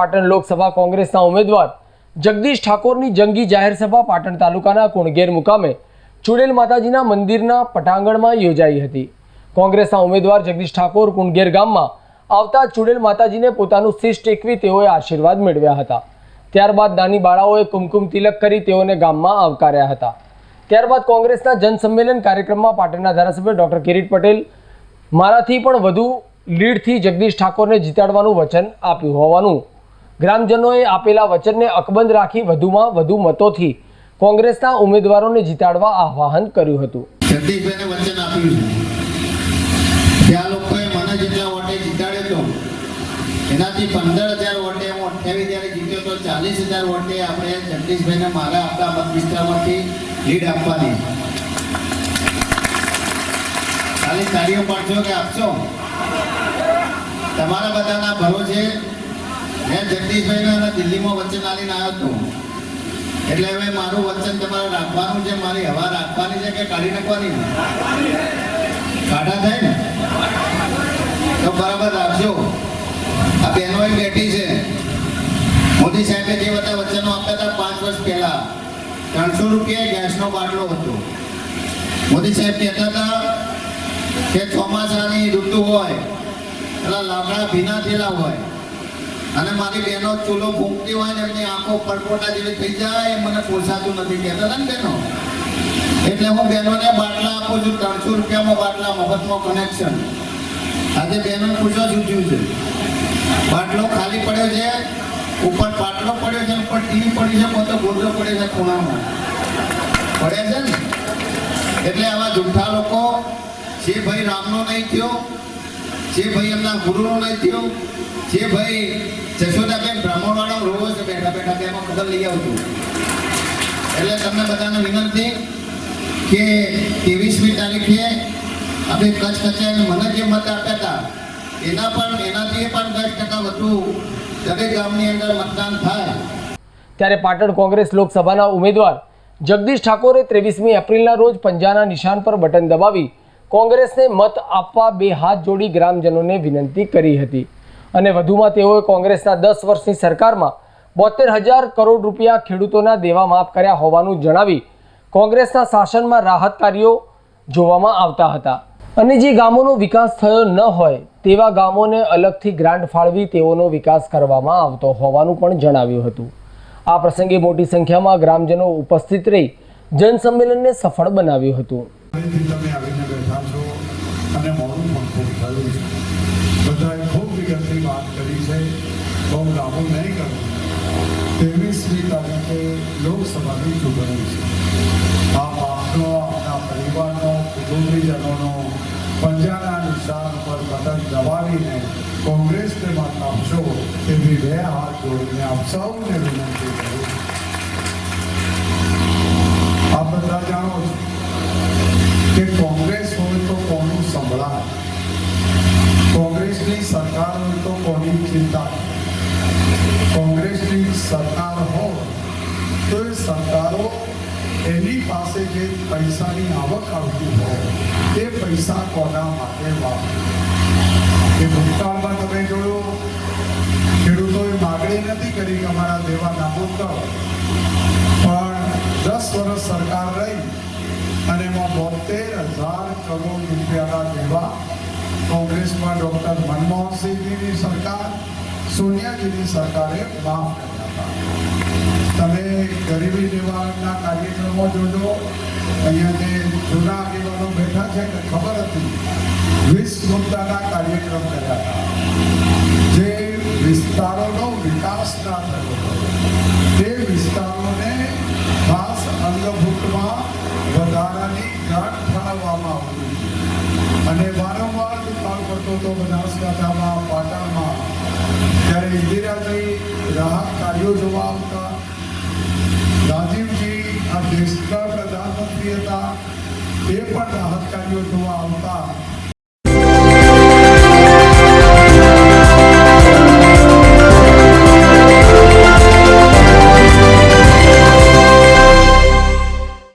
પાટણ લોકસભા કોંગ્રેસના ઉમેદવાર જગદીશ ઠાકોરની જંગી જાહેર સભા પાટણ તાલુકાના કુણગેર મુકામે ચુડેલ માતાજીના મંદિરના પટાંગણમાં યોજાઈ હતી. કોંગ્રેસના ઉમેદવાર જગદીશ ઠાકોર કુણગેર ગામમાં આવતા ચુડેલ માતાજીને પોતાનું શિષ ટેકવી તેઓએ આશીર્વાદ મેળવ્યા હતા. ત્યારબાદ નાની બાળાઓએ કુમકુમ તિલક કરી તેઓને ગામમાં આવકાર્યા હતા. ત્યારબાદ કોંગ્રેસના જનસંમેલન કાર્યક્રમમાં પાટણના ધારાસભ્ય ડોક્ટર કિરીટ પટેલ મારાથી પણ વધુ લીડથી જગદીશ ઠાકોરને જીતાડવાનું વચન આપ્યું હોવાનું ગ્રામજનોએ આપેલા વચનને અકબંધ રાખી વધુમાં વધુ મતોથી કોંગ્રેસના ઉમેદવારોને જીતાડવા આહ્વાન કર્યું હતું. જગદીશભાઈને વચન આપ્યું છે. ચાલીસ હજાર વોટે આપણે જગદીશભાઈને મારા આપણા મત વિસ્તારમાંથી લીડ આપવાની ખાલી તાળીઓ પાડશો કે આપશો? તમારા બધાના ભરોસે મેં જગદીશભાઈને દિલ્હીમાં વચન આલીને આવ્યો હતો. એટલે હવે મારું વચન તમારે રાખવાનું છે, મારી હવા રાખવાની છે કે કાઢી નાખવાની? કાઢા થાય ને? તો બરાબર રાખજો. આ બહેનો બેઠી છે. મોદી સાહેબે જે બધા વચનો આપ્યા હતા પાંચ વર્ષ પહેલા, ત્રણસો રૂપિયા ગેસનો બાટલો હતો. મોદી સાહેબ કહેતા હતા કે ચોમાસાની ઋતુ હોય એટલે લાકડા ભીના થયેલા હોય અને મારી બહેનો ચૂલો ફૂંકતી હોય ને એમની આંખો પડપોટા જેવી થઈ જાય એ મને પોસાતું નથી. કહેતા ને બહેનો? એટલે હું બહેનોને બાટલા આપું છું, ત્રણસો રૂપિયામાં બાટલા, મફતમાં કનેક્શન આજે બહેનો પૂછો શું થયું છે. બાટલો ખાલી પડ્યો છે, ઉપર પાટલો પડ્યો છે, ઉપર ટીવી પડી છે પોતે ગોદરો પડ્યો છે ખૂણામાં. પડે છે ને? એટલે આવા જૂઠા લોકો જે ભાઈ રામનો નહીં થયો જે ભાઈ એમના ગુરુનો નહીં થયો જે ભાઈ જશોદાબેન બ્રાહ્મણવાળા રોજ બેઠા બેઠા તેમાં કદમ લઈ આવતું એટલે તમને બધાને વિનંતી કે ત્રેવીસમી તારીખે આપણે કચ્છ કચાઈને મને જે મત આપ્યા હતા, એના પણ, એનાથી પણ દસ ટકા વધુ દરેક ગામની અંદર મતદાન થાય. ત્યારે પાટણ કોંગ્રેસ લોકસભાના ઉમેદવાર જગદીશ ઠાકોરે ત્રેવીસમી એપ્રિલના રોજ પંજાના નિશાન પર બટન દબાવી કોંગ્રેસને મત આપવા બે હાથ જોડી ગ્રામજનોને વિનંતી કરી હતી. અને વધુમાં તેઓએ કોંગ્રેસના દસ વર્ષની સરકારમાં બોતેર હજાર કરોડ રૂપિયા ખેડૂતોના દેવા માફ કર્યા હોવાનું જણાવી કોંગ્રેસના શાસનમાં રાહત કાર્યો જોવામાં આવતા હતા. અને જે ગામોનો વિકાસ થયો ન હોય, તેવા ગામોને અલગથી ગ્રાન્ટ ફાળવી તેઓનો વિકાસ કરવામાં આવતો હોવાનું પણ જણાવ્યું હતું. આ પ્રસંગે મોટી સંખ્યામાં ગ્રામજનો ઉપસ્થિત રહી જનસંમેલનને સફળ બનાવ્યું હતું ફરીથી તમે આવીને બેઠા છો અને મોડું પણ ખૂબ થયું છે વિગતની વાત કરી છે. બહુ લાંબુ નહીં કરું. ત્રેવીસમી તારીખે લોકસભાની ચૂંટણી છે. આપ આપનો આપના પરિવારનો કુટુંબીજનોનો પંજાના નિશાન પર બટન દબાવીને કોંગ્રેસને મત આપશો તેવી બે હાથ જોડીને આપ સૌને વિનંતી કરું આપ બધા જાણો છો કે કોંગ્રેસ હોય તો કોનું સંભળાય કોંગ્રેસની સરકાર તો કોની ચિંતા? કોંગ્રેસની સરકાર હોય તો એ સરકારો એની પાસે જે પૈસાની આવક આવતી હોય તે પૈસા કોના માટે વાપરે? એ ભૂતકાળમાં તમે જોયું, ખેડૂતોએ માગણી નથી કરી કે અમારા દેવા નાબૂદ કરો પણ દસ વર્ષ સરકાર રહી અને એમાં બોતેર હજાર કરોડ રૂપિયાના દેવા કોંગ્રેસમાં ડૉક્ટર મનમોહનસિંહજીની સરકાર, સોનિયાજીની સરકારે માફ કર્યા હતા તમે ગરીબી નિવારણના કાર્યક્રમો જોજો અહીંયા જે જૂના આગેવાનો બેઠા છે કે ખબર હતી વીસ મુદ્દાના કાર્યક્રમ કર્યા હતા જે વિસ્તારોનો વિકાસ ના થયો હતો. તે વિસ્તારોને ખાસ અંગભૂતમાં વધારાની ગ્રાન્ટ ફાળવવામાં આવતી. અને વારંવાર દુકાળ પડતો હતો બનાસકાંઠામાં, પાટણમાં. ત્યારે ઇન્દિરાજી રાહત કાર્યો જોવા આવતા. રાજીવજી આ દેશના પ્રધાનમંત્રી હતા. એ પણ રાહત કાર્યો જોવા આવતા.